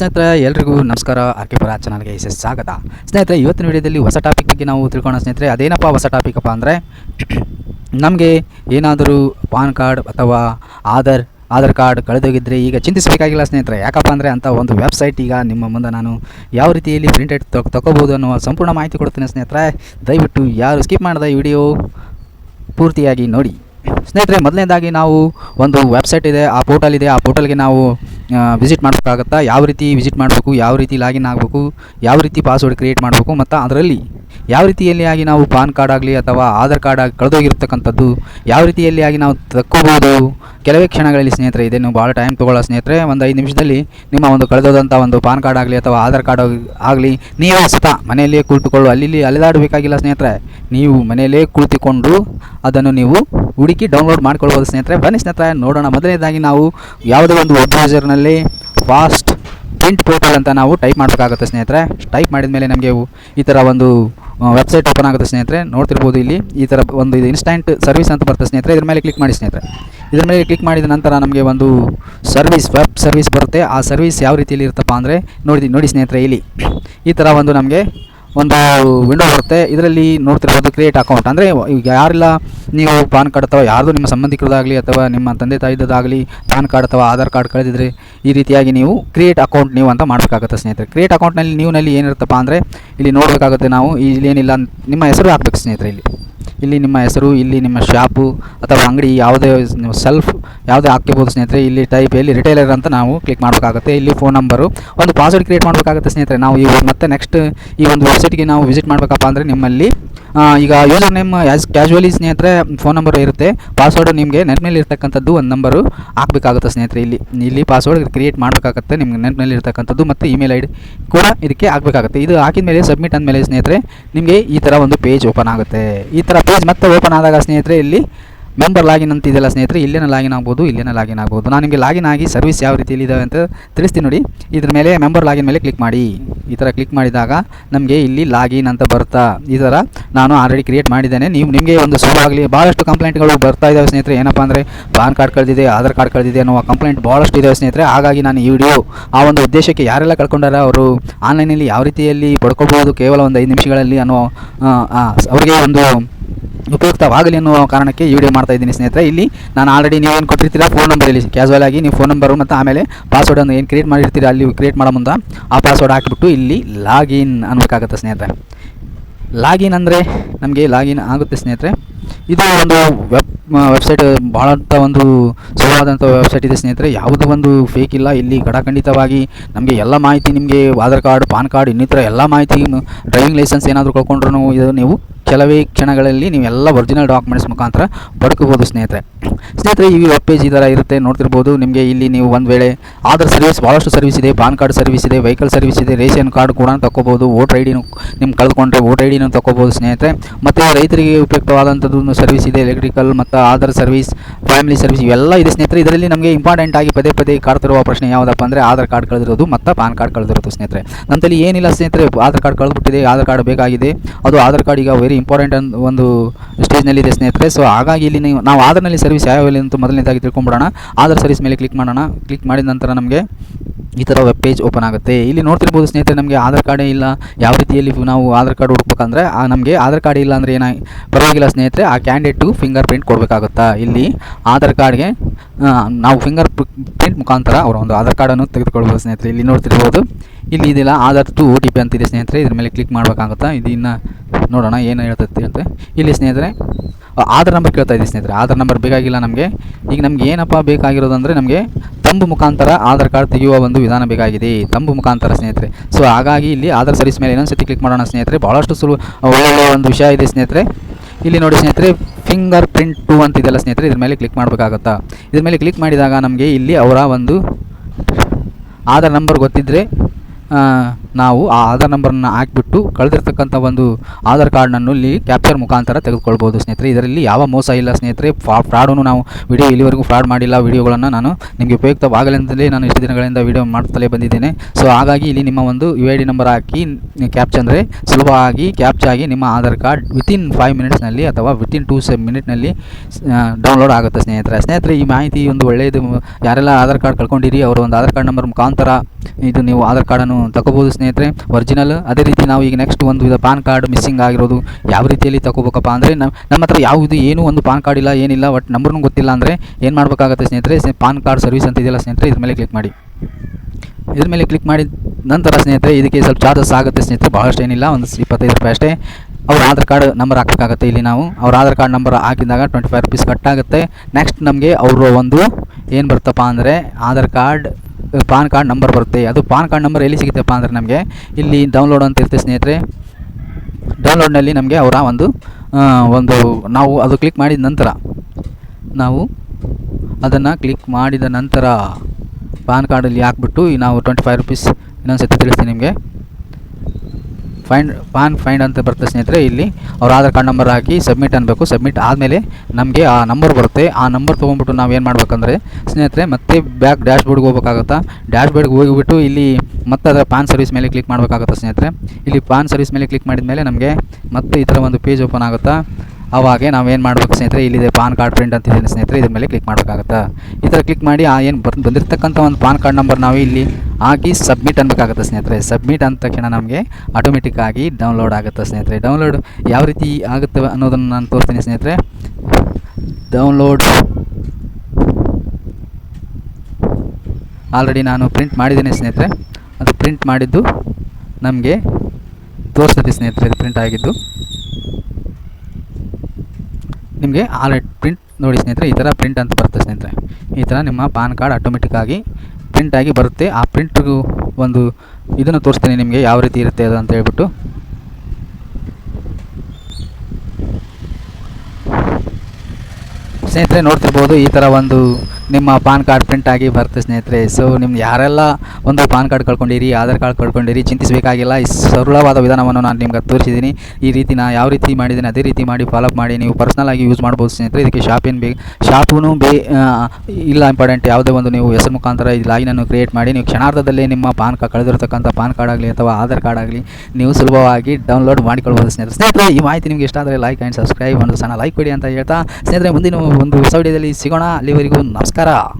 ಸ್ನೇಹಿತರೆ, ಎಲ್ರಿಗೂ ನಮಸ್ಕಾರ. ಆರ್ ಕೆ ಪುರ ಚಾನಲ್ಗೆ ಎಸ್ ಸ್ವಾಗತ. ಸ್ನೇಹಿತರೆ, ಇವತ್ತಿನ ವಿಡಿಯೋದಲ್ಲಿ ಹೊಸ ಟಾಪಿಕ್ ಬಗ್ಗೆ ನಾವು ತಿಳ್ಕೊಳ್ಳೋಣ ಸ್ನೇಹಿತರೆ. ಅದೇನಪ್ಪ ಹೊಸ ಟಾಪಿಕಪ್ಪ ಅಂದರೆ, ನಮಗೆ ಏನಾದರೂ ಪಾನ್ ಕಾರ್ಡ್ ಅಥವಾ ಆಧಾರ್ ಆಧಾರ್ ಕಾರ್ಡ್ ಕಳೆದೋಗಿದ್ದರೆ ಈಗ ಚಿಂತಿಸಬೇಕಾಗಿಲ್ಲ ಸ್ನೇಹಿತರೆ. ಯಾಕಪ್ಪ ಅಂದರೆ ಅಂತ ಒಂದು ವೆಬ್ಸೈಟ್ ಈಗ ನಿಮ್ಮ ಮುಂದೆ ನಾನು ಯಾವ ರೀತಿಯಲ್ಲಿ ಪ್ರಿಂಟೆಡ್ ತಗೋಬೋದು ಅನ್ನೋ ಸಂಪೂರ್ಣ ಮಾಹಿತಿ ಕೊಡ್ತೀನಿ ಸ್ನೇಹಿತರೆ. ದಯವಿಟ್ಟು ಯಾರು ಸ್ಕಿಪ್ ಮಾಡಿದ ಈ ವಿಡಿಯೋ ಪೂರ್ತಿಯಾಗಿ ನೋಡಿ. ಸ್ನೇಹಿತರೆ, ಮೊದಲನೇದಾಗಿ ನಾವು ಒಂದು ವೆಬ್ಸೈಟ್ ಇದೆ, ಆ ಪೋರ್ಟಲ್ ಇದೆ. ಆ ಪೋರ್ಟಲ್ಗೆ ನಾವು ವಿಸಿಟ್ ಮಾಡಬೇಕಾಗತ್ತಾ? ಯಾವ ರೀತಿ ವಿಸಿಟ್ ಮಾಡಬೇಕು? ಯಾವ ರೀತಿ ಲಾಗಿನ್ ಆಗಬೇಕು? ಯಾವ ರೀತಿ ಪಾಸ್ವರ್ಡ್ ಕ್ರಿಯೇಟ್ ಮಾಡಬೇಕು? ಮತ್ತು ಅದರಲ್ಲಿ ಯಾವ ರೀತಿಯಲ್ಲಿ ಆಗಿ ನಾವು ಪಾನ್ ಕಾರ್ಡ್ ಆಗಲಿ ಅಥವಾ ಆಧಾರ್ ಕಾರ್ಡ್ ಆಗಿ ಕಳೆದೋಗಿರ್ತಕ್ಕಂಥದ್ದು, ಯಾವ ರೀತಿಯಲ್ಲಿ ಆಗಿ ನಾವು ತಕ್ಕೋಬೋದು ಕೆಲವೇ ಕ್ಷಣಗಳಲ್ಲಿ ಸ್ನೇಹಿತರೆ, ಇದೆ ನೀವು ಭಾಳ ಟೈಮ್ ತೊಗೊಳ್ಳೋ ಸ್ನೇಹಿತರೆ, ಒಂದು ಐದು ನಿಮಿಷದಲ್ಲಿ ನಿಮ್ಮ ಒಂದು ಕಳೆದೋದಂಥ ಒಂದು ಪಾನ್ ಕಾರ್ಡ್ ಆಗಲಿ ಅಥವಾ ಆಧಾರ್ ಕಾರ್ಡ್ ಆಗಲಿ, ನೀವೇ ಸ್ವತಃ ಮನೆಯಲ್ಲೇ ಕುಳಿತುಕೊಳ್ಳು ಅಲ್ಲಿ ಅಲೆದಾಡಬೇಕಾಗಿಲ್ಲ ಸ್ನೇಹಿತರೆ. ನೀವು ಮನೆಯಲ್ಲೇ ಕುಳಿತುಕೊಂಡು ಅದನ್ನು ನೀವು ಹುಡುಕಿ ಡೌನ್ಲೋಡ್ ಮಾಡ್ಕೊಳ್ಬೋದು ಸ್ನೇಹಿತರೆ. ಬನ್ನಿ ಸ್ನೇಹಿತರೆ, ನೋಡೋಣ. ಮೊದಲನೇದಾಗಿ ನಾವು ಯಾವುದೇ ಒಂದು ವೆಬ್ ಬ್ರೌಸರ್ನಲ್ಲಿ ಫಾಸ್ಟ್ ಪ್ರಿಂಟ್ ಪೋರ್ಟಲ್ ಅಂತ ನಾವು ಟೈಪ್ ಮಾಡಬೇಕಾಗುತ್ತೆ ಸ್ನೇಹಿತರೆ. ಟೈಪ್ ಮಾಡಿದ ಮೇಲೆ ನಮಗೆ ಈ ಥರ ಒಂದು ವೆಬ್ಸೈಟ್ ಓಪನ್ ಆಗುತ್ತೆ ಸ್ನೇಹಿತರೆ, ನೋಡ್ತಿರ್ಬೋದು ಇಲ್ಲಿ. ಈ ಥರ ಒಂದು ಇದು ಇನ್ಸ್ಟೆಂಟ್ ಸರ್ವಿಸ್ ಅಂತ ಬರುತ್ತೆ ಸ್ನೇಹಿತರೆ. ಇದ್ರ ಮೇಲೆ ಕ್ಲಿಕ್ ಮಾಡಿ ಸ್ನೇಹಿತರೆ. ಇದ್ರ ಮೇಲೆ ಕ್ಲಿಕ್ ಮಾಡಿದ ನಂತರ ನಮಗೆ ಒಂದು ಸರ್ವಿಸ್ ವೆಬ್ ಸರ್ವಿಸ್ ಬರುತ್ತೆ. ಆ ಸರ್ವಿಸ್ ಯಾವ ರೀತಿಯಲ್ಲಿ ಇರುತ್ತಪ್ಪ ಅಂದರೆ, ನೋಡಿ ನೋಡಿ ಸ್ನೇಹಿತರೆ, ಇಲ್ಲಿ. ಈ ಥರ ಒಂದು ನಮಗೆ ಒಂದು ವಿಂಡೋ ಬರುತ್ತೆ. ಇದರಲ್ಲಿ ನೋಡ್ತಿರ್ಬೋದು ಕ್ರಿಯೇಟ್ ಅಕೌಂಟ್ ಅಂದರೆ ಈಗ ಯಾರೆಲ್ಲ, ನೀವು ಪಾನ್ ಕಾರ್ಡ್ ಅಥವಾ ಯಾರ್ದು ನಿಮ್ಮ ಸಂಬಂಧಿಕರದಾಗಲಿ ಅಥವಾ ನಿಮ್ಮ ತಂದೆ ತಾಯಿದಾಗಲಿ ಪಾನ್ ಕಾರ್ಡ್ ಅಥವಾ ಆಧಾರ್ ಕಾರ್ಡ್ ಕಳೆದಿದ್ರೆ ಈ ರೀತಿಯಾಗಿ ನೀವು ಕ್ರಿಯೇಟ್ ಅಕೌಂಟ್ ನೀವು ಅಂತ ಮಾಡಬೇಕಾಗುತ್ತೆ ಸ್ನೇಹಿತರೆ. ಕ್ರಿಯೇಟ್ ಅಕೌಂಟ್ನಲ್ಲಿ ನೀವ್ನಲ್ಲಿ ಏನಿರುತ್ತಪ್ಪ ಅಂದರೆ ಇಲ್ಲಿ ನೋಡಬೇಕಾಗುತ್ತೆ ನಾವು, ಇಲ್ಲಿ ಏನಿಲ್ಲ ನಿಮ್ಮ ಹೆಸರು ಹಾಕ್ಬೇಕು ಸ್ನೇಹಿತರೆ ಇಲ್ಲಿ. ಇಲ್ಲಿ ನಿಮ್ಮ ಹೆಸರು, ಇಲ್ಲಿ ನಿಮ್ಮ ಶಾಪು ಅಥವಾ ಅಂಗಡಿ ಯಾವುದೇ ಸೆಲ್ಫ್ ಯಾವುದೇ ಹಾಕ್ಕೋಬೋದು ಸ್ನೇಹಿತರೆ, ಇಲ್ಲಿ ಟೈಪ್ ಇಲ್ಲಿ ರಿಟೇಲರ್ ಅಂತ ನಾವು ಕ್ಲಿಕ್ ಮಾಡಬೇಕಾಗುತ್ತೆ. ಇಲ್ಲಿ ಫೋನ್ ನಂಬರು ಒಂದು ಪಾಸ್ವರ್ಡ್ ಕ್ರಿಯೇಟ್ ಮಾಡಬೇಕಾಗುತ್ತೆ ಸ್ನೇಹಿತರೆ. ನಾವು ಈ ಮತ್ತೆ ನೆಕ್ಸ್ಟ್ ಈ ಒಂದು ವೆಬ್ಸೈಟ್ಗೆ ನಾವು ವಿಸಿಟ್ ಮಾಡಬೇಕಪ್ಪ ಅಂದರೆ ನಿಮ್ಮಲ್ಲಿ ಈಗ ಯೂಸರ್ ನೇಮ್ ಆ್ಯಸ್ ಕ್ಯಾಶುವಲಿ ಸ್ನೇಹಿತರೆ ಫೋನ್ ನಂಬರ್ ಇರುತ್ತೆ. ಪಾಸ್ವರ್ಡ್ ನಿಮಗೆ ನೆನಪಿನಲ್ಲಿ ಇರ್ತಕ್ಕಂಥದ್ದು ಒಂದು ನಂಬರು ಹಾಕಬೇಕಾಗುತ್ತೆ ಸ್ನೇಹಿತರೆ ಇಲ್ಲಿ. ಇಲ್ಲಿ ಪಾಸ್ವರ್ಡ್ ಕ್ರಿಯೇಟ್ ಮಾಡಬೇಕಾಗುತ್ತೆ, ನಿಮ್ಗೆ ನೆನಪಿನಲ್ಲಿ ಇರ್ತಕ್ಕಂಥದ್ದು ಮತ್ತು ಇಮೇಲ್ ಐ ಡಿ ಕೂಡ ಇದಕ್ಕೆ ಹಾಕಬೇಕಾಗುತ್ತೆ. ಇದು ಹಾಕಿದ ಮೇಲೆ ಸಬ್ಮಿಟ್ ಅಂದಮೇಲೆ ಸ್ನೇಹಿತರೆ, ನಿಮಗೆ ಈ ಥರ ಒಂದು ಪೇಜ್ ಓಪನ್ ಆಗುತ್ತೆ. ಈ ಥರ ಪೇಜ್ ಮತ್ತೆ ಓಪನ್ ಆದಾಗ ಸ್ನೇಹಿತರೆ, ಇಲ್ಲಿ ಮೆಂಬರ್ ಲಾಗಿನ್ ಅಂತ ಇದೆಯಲ್ಲ ಸ್ನೇಹಿತರೆ, ಇಲ್ಲೇನ ಲಾಗಿನ್ ಆಗ್ಬೋದು, ಇಲ್ಲೇನ ಲಾಗಿನ್ ಆಗ್ಬೋದು. ನಾನು ನಿಮಗೆ ಲಾಗಿನ್ ಆಗಿ ಸರ್ವಿಸ್ ಯಾವ ರೀತಿಯಲ್ಲಿ ಇದಾವೆ ಅಂತ ತಿಳಿಸ್ತೀನಿ ನೋಡಿ. ಇದ್ರ ಮೇಲೆ ಮೆಂಬರ್ ಲಾಗಿನ್ ಮೇಲೆ ಕ್ಲಿಕ್ ಮಾಡಿ. ಈ ಥರ ಕ್ಲಿಕ್ ಮಾಡಿದಾಗ ನಮಗೆ ಇಲ್ಲಿ ಲಾಗಿನ್ ಅಂತ ಬರ್ತಾ, ಈ ಥರ ನಾನು ಆಲ್ರೆಡಿ ಕ್ರಿಯೇಟ್ ಮಾಡಿದ್ದೇನೆ. ನೀವು ನಿಮಗೆ ಒಂದು ಸುಲಭವಾಗಲಿ ಭಾಳಷ್ಟು ಕಂಪ್ಲೇಂಟ್ಗಳು ಬರ್ತಾ ಇದ್ದಾವೆ ಸ್ನೇಹಿತರೆ. ಏನಪ್ಪ ಅಂದರೆ ಪಾನ್ ಕಾರ್ಡ್ ಕಳೆದಿದೆ, ಆಧಾರ್ ಕಾರ್ಡ್ ಕಳೆದಿದೆ ಅನ್ನೋ ಕಂಪ್ಲೇಂಟ್ ಭಾಳಷ್ಟು ಇದ್ದಾವೆ ಸ್ನೇಹಿತರೆ. ಹಾಗಾಗಿ ನಾನು ಈ ವಿಡಿಯೋ ಆ ಒಂದು ಉದ್ದೇಶಕ್ಕೆ ಯಾರೆಲ್ಲ ಕಳ್ಕೊಂಡಾರ, ಅವರು ಆನ್ಲೈನಲ್ಲಿ ಯಾವ ರೀತಿಯಲ್ಲಿ ಪಡ್ಕೊಬೋದು ಕೇವಲ ಒಂದು ಐದು ನಿಮಿಷಗಳಲ್ಲಿ ಅನ್ನೋ ಅವರಿಗೆ ಒಂದು ಉಪಯುಕ್ತವಾಗಲಿ ಅನ್ನೋ ಕಾರಣಕ್ಕೆ ಈ ವಿಡಿಯೋ ಮಾಡ್ತಾ ಇದ್ದೀನಿ ಸ್ನೇಹಿತರೆ. ಇಲ್ಲಿ ನಾನು ಆಲ್ರೆಡಿ ನೀವೇನು ಕೊಟ್ಟಿರ್ತೀರ ಫೋನ್ ನಂಬರ್ ಇಲ್ಲಿ ಕ್ಯಾಶುವಲ್ ಆಗಿ ನೀವು ಫೋನ್ ನಂಬರು ಮತ್ತು ಆಮೇಲೆ ಪಾಸ್ವರ್ಡ್ ಅನ್ನು ಏನು ಕ್ರಿಯೇಟ್ ಮಾಡಿರ್ತೀರ ಅಲ್ಲಿ ಕ್ರಿಯೇಟ್ ಮಾಡೋ ಮುಂದೆ ಆ ಪಾಸ್ವರ್ಡ್ ಹಾಕಿಬಿಟ್ಟು ಇಲ್ಲಿ ಲಾಗಿನ್ ಅನ್ಬೇಕಾಗುತ್ತೆ ಸ್ನೇಹಿತರೆ. ಲಾಗಿನ್ ಅಂದರೆ ನಮಗೆ ಲಾಗಿನ್ ಆಗುತ್ತೆ ಸ್ನೇಹಿತರೆ. ಇದು ಒಂದು ವೆಬ್ ವೆಬ್ಸೈಟ್ ಭಾಳಂಥ ಒಂದು ಸುಲಭವಾದಂಥ ವೆಬ್ಸೈಟ್ ಇದೆ ಸ್ನೇಹಿತರೆ. ಯಾವುದು ಒಂದು ಫೇಕ್ ಇಲ್ಲ. ಇಲ್ಲಿ ಖಡಖಂಡಿತವಾಗಿ ನಮಗೆ ಎಲ್ಲ ಮಾಹಿತಿ ನಿಮಗೆ ಆಧಾರ್ ಕಾರ್ಡ್, ಪಾನ್ ಕಾರ್ಡ್ ಇನ್ನಿತರ ಎಲ್ಲ ಮಾಹಿತಿ ಡ್ರೈವಿಂಗ್ ಲೈಸೆನ್ಸ್ ಏನಾದರೂ ಕಳ್ಕೊಂಡ್ರೂ ಇದು ನೀವು ಕೆಲವೇ ಕ್ಷಣಗಳಲ್ಲಿ ನೀವೆಲ್ಲ ಒರಿಜಿನಲ್ ಡಾಕ್ಯುಮೆಂಟ್ಸ್ ಮುಖಾಂತರ ಪಡ್ಕೋಬೋದು ಸ್ನೇಹಿತರೆ. ಸ್ನೇಹಿತರೆ, ಈ ವೆಬ್ ಪೇಜ್ ಈ ಥರ ಇರುತ್ತೆ, ನೋಡ್ತಿರ್ಬೋದು. ನಿಮಗೆ ಇಲ್ಲಿ ನೀವು ಒಂದು ವೇಳೆ ಆಧಾರ್ ಸರ್ವಿಸ್ ಭಾಳಷ್ಟು ಸರ್ವಿಸ್ ಇದೆ ಪಾನ್ ಕಾರ್ಡ್ ಸರ್ವಿಸ್ ಇದೆ ವೆಹಿಕಲ್ ಸರ್ವಿಸ್ ಇದೆ ರೇಷನ್ ಕಾರ್ಡ್ ಕೂಡ ತಗೋಬೋದು ವೋಟರ್ ಐ ಡಿನೂ ನಿಮ್ಮ ಕಳ್ಕೊಂಡ್ರೆ ವೋಟರ್ ಐ ಡಿನೂ ತಗೋಬೋದು ಸ್ನೇಹಿತರೆ. ಮತ್ತು ರೈತರಿಗೆ ಉಪಯುಕ್ತವಾದಂಥದ್ದು ಸರ್ವಿಸ್ ಇದೆ ಎಲೆಕ್ಟ್ರಿಕಲ್ ಮತ್ತು ಆಧಾರ್ ಸರ್ವಿಸ್ ಫ್ಯಾಮಿಲಿ ಸರ್ವಿಸ್ ಇವೆಲ್ಲ ಇದೆ ಸ್ನೇಹಿತರೆ. ಇದರಲ್ಲಿ ನಮಗೆ ಇಂಪಾರ್ಟೆಂಟ್ ಆಗಿ ಪದೇ ಪದೇ ಕಾಡ್ತಿರುವ ಪ್ರಶ್ನೆ ಯಾವುದಪ್ಪ ಅಂದರೆ ಆಧಾರ್ ಕಾರ್ಡ್ ಕಳೆದಿರೋದು ಮತ್ತು ಪಾನ್ ಕಾರ್ಡ್ ಕಳೆದಿರೋದು ಸ್ನೇಹಿತರೆ. ನಂತಲ್ಲಿ ಏನಿಲ್ಲ ಸ್ನೇಹಿತರೆ, ಆಧಾರ್ ಕಾರ್ಡ್ ಕಳೆದುಬಿಟ್ಟಿದೆ, ಆಧಾರ್ ಕಾರ್ಡ್ ಬೇಕಾಗಿದೆ. ಅದು ಆಧಾರ್ ಕಾರ್ಡ್ ಈಗ ವೆರಿ ಇಂಪಾರ್ಟೆಂಟ್ ಒಂದು ಸ್ಟೇಜ್ನಲ್ಲಿದೆ ಸ್ನೇಹಿತರೆ. ಸೊ ಹಾಗಾಗಿ ಇಲ್ಲಿ ನೀವು, ನಾವು ಆಧಾರ್ನಲ್ಲಿ ಸರ್ವಿಸ್ ಯಾವ್ಯಾವ ಅಂತ ಮೊದಲನೇದಾಗಿ ತಿಳ್ಕೊಂಬಿಡೋಣ. ಆಧಾರ್ ಸರ್ವಿಸ್ ಮೇಲೆ ಕ್ಲಿಕ್ ಮಾಡೋಣ. ಕ್ಲಿಕ್ ಮಾಡಿದ ನಂತರ ನಮಗೆ ಈ ಥರ ವೆಬ್ ಪೇಜ್ ಓಪನ್ ಆಗುತ್ತೆ. ಇಲ್ಲಿ ನೋಡ್ತಿರ್ಬೋದು ಸ್ನೇಹಿತರೆ, ನಮಗೆ ಆಧಾರ್ ಕಾರ್ಡೇ ಇಲ್ಲ ಯಾವ ರೀತಿಯಲ್ಲಿ ನಾವು ಆಧಾರ್ ಕಾರ್ಡ್ ಹುಡುಕ್ಬೇಕಂದ್ರೆ, ಆ ನಮಗೆ ಆಧಾರ್ ಕಾರ್ಡ್ ಇಲ್ಲ ಅಂದರೆ ಏನಾಗಿ ಪರವಾಗಿಲ್ಲ ಸ್ನೇಹಿತರೆ, ಆ ಕ್ಯಾಂಡಿಡೇಟು ಫಿಂಗರ್ ಪ್ರಿಂಟ್ ಕೊಡಬೇಕಾಗುತ್ತಾ? ಇಲ್ಲಿ ಆಧಾರ್ ಕಾರ್ಡ್ಗೆ ನಾವು ಫಿಂಗರ್ ಪ್ರಿಂಟ್ ಮುಖಾಂತರ ಅವರ ಒಂದು ಆಧಾರ್ ಕಾರ್ಡನ್ನು ತೆಗೆದುಕೊಳ್ಬೋದು ಸ್ನೇಹಿತರೆ. ಇಲ್ಲಿ ನೋಡ್ತಿರ್ಬೋದು. ಇಲ್ಲಿ ಇದೆಲ್ಲ Aadhaar to O T P ಅಂತಿದೆ ಸ್ನೇಹಿತರೆ. ಇದ್ರ ಮೇಲೆ ಕ್ಲಿಕ್ ಮಾಡಬೇಕಾಗುತ್ತಾ? ಇದು ಇನ್ನು ನೋಡೋಣ ಏನು ಹೇಳ್ತೈತಿ ಅಂತ. ಇಲ್ಲಿ ಸ್ನೇಹಿತರೆ ಆಧಾರ್ ನಂಬರ್ ಕೇಳ್ತಾ ಇದೆ ಸ್ನೇಹಿತರೆ. ಆಧಾರ್ ನಂಬರ್ ಬೇಕಾಗಿಲ್ಲ ನಮಗೆ. ಈಗ ನಮ್ಗೆ ಏನಪ್ಪ ಬೇಕಾಗಿರೋದು ಅಂದರೆ ನಮಗೆ ತಂಬು ಮುಖಾಂತರ ಆಧಾರ್ ಕಾರ್ಡ್ ತೆಗೆಯುವ ಒಂದು ವಿಧಾನ ಬೇಕಾಗಿದೆ. ತಂಬು ಮುಖಾಂತರ ಸ್ನೇಹಿತರೆ. ಸೊ ಹಾಗಾಗಿ ಇಲ್ಲಿ ಆಧಾರ್ ಸರ್ವಿಸ್ ಮೇಲೆ ಇನ್ನೊಂದು ಸತಿ ಕ್ಲಿಕ್ ಮಾಡೋಣ ಸ್ನೇಹಿತರೆ. ಭಾಳಷ್ಟು ಸುಲಭ ಒಳ್ಳೆಯ ಒಂದು ವಿಷಯ ಇದೆ ಸ್ನೇಹಿತರೆ. ಇಲ್ಲಿ ನೋಡಿ ಸ್ನೇಹಿತರೆ ಫಿಂಗರ್ ಪ್ರಿಂಟ್ ಟು ಅಂತಿದೆಲ್ಲ ಸ್ನೇಹಿತರೆ, ಇದ್ರ ಮೇಲೆ ಕ್ಲಿಕ್ ಮಾಡಬೇಕಾಗುತ್ತಾ? ಇದ್ರ ಮೇಲೆ ಕ್ಲಿಕ್ ಮಾಡಿದಾಗ ನಮಗೆ ಇಲ್ಲಿ ಅವರ ಒಂದು ಆಧಾರ್ ನಂಬರ್ ಗೊತ್ತಿದ್ದರೆ ನಾವು ಆ ಆಧಾರ್ ನಂಬರನ್ನು ಹಾಕಿಬಿಟ್ಟು ಕಳೆದಿರ್ತಕ್ಕಂಥ ಒಂದು ಆಧಾರ್ ಕಾರ್ಡ್ನನ್ನು ಇಲ್ಲಿ ಕ್ಯಾಪ್ಚರ್ ಮುಖಾಂತರ ತೆಗೆದುಕೊಳ್ಬೋದು ಸ್ನೇಹಿತರೆ. ಇದರಲ್ಲಿ ಯಾವ ಮೋಸ ಇಲ್ಲ ಸ್ನೇಹಿತರೆ. ಫ್ರಾಡನ್ನು ನಾವು ವಿಡಿಯೋ ಇಲ್ಲಿವರೆಗೂ ಫ್ರಾಡ್ ಮಾಡಿಲ್ಲ. ವಿಡಿಯೋಗಳನ್ನು ನಾನು ನಿಮಗೆ ಉಪಯುಕ್ತವಾಗಲೆಂದಲೇ ನಾನು ಇಷ್ಟು ದಿನಗಳಿಂದ ವಿಡಿಯೋ ಮಾಡ್ತಲೇ ಬಂದಿದ್ದೇನೆ. ಸೊ, ಹಾಗಾಗಿ ಇಲ್ಲಿ ನಿಮ್ಮ ಒಂದು ಯು ಐ ಡಿ ನಂಬರ್ ಹಾಕಿ ಕ್ಯಾಪ್ಚ್ ಅಂದರೆ ಸುಲಭವಾಗಿ ಕ್ಯಾಪ್ಚ್ ಆಗಿ ನಿಮ್ಮ ಆಧಾರ್ ಕಾರ್ಡ್ ವಿತಿನ್ ಫೈವ್ ಮಿನಿಟ್ಸ್ನಲ್ಲಿ ಅಥವಾ ವಿತಿನ್ ಟೂ ಸೆ ಮಿನಿಟ್ನಲ್ಲಿ ಡೌನ್ಲೋಡ್ ಆಗುತ್ತೆ ಸ್ನೇಹಿತರೆ. ಸ್ನೇಹಿತರೆ, ಈ ಮಾಹಿತಿ ಒಂದು ಒಳ್ಳೆಯದು ಯಾರೆಲ್ಲ ಆಧಾರ್ ಕಾರ್ಡ್ ಕಳ್ಕೊಂಡಿರಿ, ಅವರ ಒಂದು ಆಧಾರ್ ಕಾರ್ಡ್ ನಂಬರ್ ಮುಖಾಂತರ ಇದು ನೀವು ಆಧಾರ್ ಕಾರ್ಡನ್ನು ತಗೋಬೋದು ಸ್ನೇಹಿತರೆ. ಒರಿಜಿನಲ್ ಅದೇ ರೀತಿ ನಾವು ಈಗ ನೆಕ್ಸ್ಟ್ ಒಂದು ಇದು ಪಾನ್ ಕಾರ್ಡ್ ಮಿಸ್ಸಿಂಗ್ ಆಗಿರೋದು ಯಾವ ರೀತಿಯಲ್ಲಿ ತಗೋಬೇಕಪ್ಪ ಅಂದರೆ ನಮ್ಮ ನಮ್ಮ ಹತ್ರ ಯಾವುದು ಏನೂ ಒಂದು ಪಾನ್ ಕಾರ್ಡ್ ಇಲ್ಲ, ಏನಿಲ್ಲ ಒಟ್ಟು ನಂಬರ್ನೂ ಗೊತ್ತಿಲ್ಲ ಅಂದರೆ ಏನು ಮಾಡಬೇಕಾಗುತ್ತೆ ಸ್ನೇಹಿತರೆ ಪಾನ್ ಕಾರ್ಡ್ ಸರ್ವಿಸ್ ಅಂತ ಇದೆಯಲ್ಲ ಸ್ನೇಹಿತರೆ, ಇದ್ರ ಮೇಲೆ ಕ್ಲಿಕ್ ಮಾಡಿ. ಇದ್ರ ಮೇಲೆ ಕ್ಲಿಕ್ ಮಾಡಿದ ನಂತರ ಸ್ನೇಹಿತರೆ, ಇದಕ್ಕೆ ಸ್ವಲ್ಪ ಚಾರ್ಜಸ್ ಆಗುತ್ತೆ ಸ್ನೇಹಿತರೆ ಭಾಳಷ್ಟು ಏನಿಲ್ಲ, ಒಂದು ಇಪ್ಪತ್ತೈದು ರೂಪಾಯಿ ಅಷ್ಟೇ. ಅವ್ರ ಆಧಾರ್ ಕಾರ್ಡ್ ನಂಬರ್ ಹಾಕಬೇಕಾಗುತ್ತೆ ಇಲ್ಲಿ ನಾವು. ಅವ್ರ ಆಧಾರ್ ಕಾರ್ಡ್ ನಂಬರ್ ಹಾಕಿದಾಗ ಟ್ವೆಂಟಿ ಫೈವ್ ರುಪೀಸ್ ಕಟ್ ಆಗುತ್ತೆ. ನೆಕ್ಸ್ಟ್ ನಮಗೆ ಅವರು ಒಂದು ಏನು ಬರುತ್ತಪ್ಪ ಅಂದರೆ Aadhaar card PAN card number ಬರುತ್ತೆ. ಅದು ಪಾನ್ ಕಾರ್ಡ್ ನಂಬರ್ ಎಲ್ಲಿ ಸಿಗುತ್ತಪ್ಪ ಅಂದರೆ ನಮಗೆ ಇಲ್ಲಿ ಡೌನ್ಲೋಡ್ ಅಂತ ಇರುತ್ತೆ ಸ್ನೇಹಿತರೆ. ಡೌನ್ಲೋಡ್ನಲ್ಲಿ ನಮಗೆ ಅವರ ಒಂದು ಒಂದು ನಾವು ಅದು ಕ್ಲಿಕ್ ಮಾಡಿದ ನಂತರ, ನಾವು ಅದನ್ನು ಕ್ಲಿಕ್ ಮಾಡಿದ ನಂತರ ಪಾನ್ ಕಾರ್ಡಲ್ಲಿ ಹಾಕ್ಬಿಟ್ಟು ನಾವು ಟ್ವೆಂಟಿ ಫೈವ್ ರುಪೀಸ್ ಇನ್ನೊಂದು ಸತಿ ತಿಳಿಸ್ತೀನಿ ನಿಮಗೆ. ಫೈಂಡ್ ಪಾನ್ ಫೈಂಡ್ ಅಂತ ಬರುತ್ತೆ ಸ್ನೇಹಿತರೆ, ಇಲ್ಲಿ ಅವ್ರ ಆಧಾರ್ ಕಾರ್ಡ್ ನಂಬರ್ ಹಾಕಿ ಸಬ್ಮಿಟ್ ಅನ್ನಬೇಕು ಸಬ್ಮಿಟ್ ಆದಮೇಲೆ ನಮಗೆ ಆ ನಂಬರ್ ಬರುತ್ತೆ. ಆ ನಂಬರ್ ತೊಗೊಂಡ್ಬಿಟ್ಟು ನಾವು ಏನು ಮಾಡ್ಬೇಕಂದ್ರೆ, ಸ್ನೇಹಿತರೆ, ಮತ್ತೆ ಬ್ಯಾಕ್ ಡ್ಯಾಶ್ ಬೋರ್ಡ್ಗೆ ಹೋಗ್ಬೇಕಾಗುತ್ತಾ? ಡ್ಯಾಶ್ ಬೋರ್ಡ್ಗೆ ಹೋಗಿಬಿಟ್ಟು ಇಲ್ಲಿ ಮತ್ತೆ ಅದರ ಪಾನ್ ಸರ್ವಿಸ್ ಮೇಲೆ ಕ್ಲಿಕ್ ಮಾಡಬೇಕಾಗುತ್ತೆ ಸ್ನೇಹಿತರೆ? ಇಲ್ಲಿ ಪಾನ್ ಸರ್ವಿಸ್ ಮೇಲೆ ಕ್ಲಿಕ್ ಮಾಡಿದ ಮೇಲೆ ನಮಗೆ ಮತ್ತೆ ಈ ಥರ ಒಂದು ಪೇಜ್ ಓಪನ್ ಆಗುತ್ತಾ? ಅವಾಗೆ ನಾವು ಏನು ಮಾಡ್ಬೇಕು ಸ್ನೇಹಿತರೆ? ಇಲ್ಲಿದೆ ಪಾನ್ ಕಾರ್ಡ್ ಪ್ರಿಂಟ್ ಅಂತ ಇದೆ ಸ್ನೇಹಿತರೆ, ಇದ್ರ ಮೇಲೆ ಕ್ಲಿಕ್ ಮಾಡಬೇಕಾಗುತ್ತೆ? ಈ ಥರ ಕ್ಲಿಕ್ ಮಾಡಿ ಆ ಏನು ಬರ್ ಬಂದಿರತಕ್ಕಂಥ ಒಂದು ಪಾನ್ ಕಾರ್ಡ್ ನಂಬರ್ ನಾವು ಇಲ್ಲಿ ಹಾಕಿ ಸಬ್ಮಿಟ್ ಅನ್ಬೇಕಾಗುತ್ತೆ ಸ್ನೇಹಿತರೆ. ಸಬ್ಮಿಟ್ ಅಂದ ತಕ್ಷಣ ನಮಗೆ ಆಟೋಮೆಟಿಕ್ ಆಗಿ ಡೌನ್ಲೋಡ್ ಆಗುತ್ತೆ ಸ್ನೇಹಿತರೆ. ಡೌನ್ಲೋಡ್ ಯಾವ ರೀತಿ ಆಗುತ್ತೆ ಅನ್ನೋದನ್ನು ನಾನು ತೋರಿಸ್ತೀನಿ ಸ್ನೇಹಿತರೆ. ಡೌನ್ಲೋಡ್ ಆಲ್ರೆಡಿ ನಾನು ಪ್ರಿಂಟ್ ಮಾಡಿದ್ದೀನಿ ಸ್ನೇಹಿತರೆ. ಅದು ಪ್ರಿಂಟ್ ಮಾಡಿದ್ದು ನಮಗೆ ತೋರಿಸ್ತದೆ ಸ್ನೇಹಿತರೆ ಪ್ರಿಂಟ್ ಆಗಿದ್ದು. ನಿಮಗೆ ಆಲ್ರೆಡಿ ಪ್ರಿಂಟ್ ನೋಡಿ ಸ್ನೇಹಿತರೆ, ಈ ಥರ ಪ್ರಿಂಟ್ ಅಂತ ಬರುತ್ತೆ ಸ್ನೇಹಿತರೆ. ಈ ಥರ ನಿಮ್ಮ ಪಾನ್ ಕಾರ್ಡ್ ಆಟೋಮೆಟಿಕ್ಕಾಗಿ ಪ್ರಿಂಟ್ ಆಗಿ ಬರುತ್ತೆ. ಆ ಪ್ರಿಂಟ್ಗೂ ಒಂದು ಇದನ್ನು ತೋರಿಸ್ತೀನಿ ನಿಮಗೆ ಯಾವ ರೀತಿ ಇರುತ್ತೆ ಅದು ಅಂತ ಹೇಳ್ಬಿಟ್ಟು. ಸ್ನೇಹಿತರೆ, ನೋಡ್ತಿರ್ಬೋದು ಈ ಥರ ಒಂದು ನಿಮ್ಮ ಪಾನ್ ಕಾರ್ಡ್ ಪ್ರಿಂಟ್ ಆಗಿ ಬರುತ್ತೆ ಸ್ನೇಹಿತರೆ. ಸೊ ನಿಮ್ಗೆ ಯಾರೆಲ್ಲ ಒಂದು ಪಾನ್ ಕಾರ್ಡ್ ಕಳ್ಕೊಂಡಿರಿ, ಆಧಾರ್ ಕಾರ್ಡ್ ಕಳ್ಕೊಂಡಿರಿ, ಚಿಂತಿಸಬೇಕಾಗಿಲ್ಲ, ಈ ಸರಳವಾದ ವಿಧಾನವನ್ನು ನಾನು ನಿಮ್ಗೆ ತೋರಿಸಿದ್ದೀನಿ. ಈ ರೀತಿ ನಾನು ಯಾವ ರೀತಿ ಮಾಡಿದ್ದೀನಿ, ಅದೇ ರೀತಿ ಮಾಡಿ ಫಾಲೋಅಪ್ ಮಾಡಿ, ನೀವು ಪರ್ಸ್ನಲ್ ಆಗಿ ಯೂಸ್ ಮಾಡ್ಬೋದು ಸ್ನೇಹಿತರೆ. ಇದಕ್ಕೆ ಶಾಪ್ ಏನು ಬೇಕು ಶಾಪೂ ಬೇ ಇಲ್ಲ ಇಂಪಾರ್ಟೆಂಟ್ ಯಾವುದೇ ಒಂದು ನೀವು ಹೆಸರು ಮುಖಾಂತರ ಈ ಲಾಗಿನನ್ನು ಕ್ರಿಯೇಟ್ ಮಾಡಿ, ನೀವು ಕ್ಷಣಾರ್ಧದಲ್ಲಿ ನಿಮ್ಮ ಪಾನ್ ಕಾರ್ಡ್ ಕಳೆದಿರತಕ್ಕಂಥ ಪಾನ್ ಕಾರ್ಡ್ ಆಗಲಿ ಅಥವಾ ಆಧಾರ್ ಕಾರ್ಡ್ ಆಗಲಿ, ನೀವು ಸುಲಭವಾಗಿ ಡೌನ್ಲೋಡ್ ಮಾಡಿಕೊಳ್ಬೋದು ಸ್ನೇಹಿತರೆ. ಸ್ನೇಹಿತರೆ, ಈ ಮಾಹಿತಿ ನಿಮಗೆ ಇಷ್ಟ ಆದರೆ ಲೈಕ್ ಆ್ಯಂಡ್ ಸಬ್ಸ್ಕ್ರೈಬ್ ಒಂದು ಸಣ್ಣ ಲೈಕ್ ಕೊಡಿ ಅಂತ ಹೇಳ್ತಾ, ಸ್ನೇಹಿತರೆ, ಮುಂದಿನ ಒಂದು ಹೊಸ ವಿಡಿಯೋದಲ್ಲಿ ಸಿಗೋಣ. ಅಲ್ಲಿವರೆಗೂ ನಮಸ್ಕಾರ. करा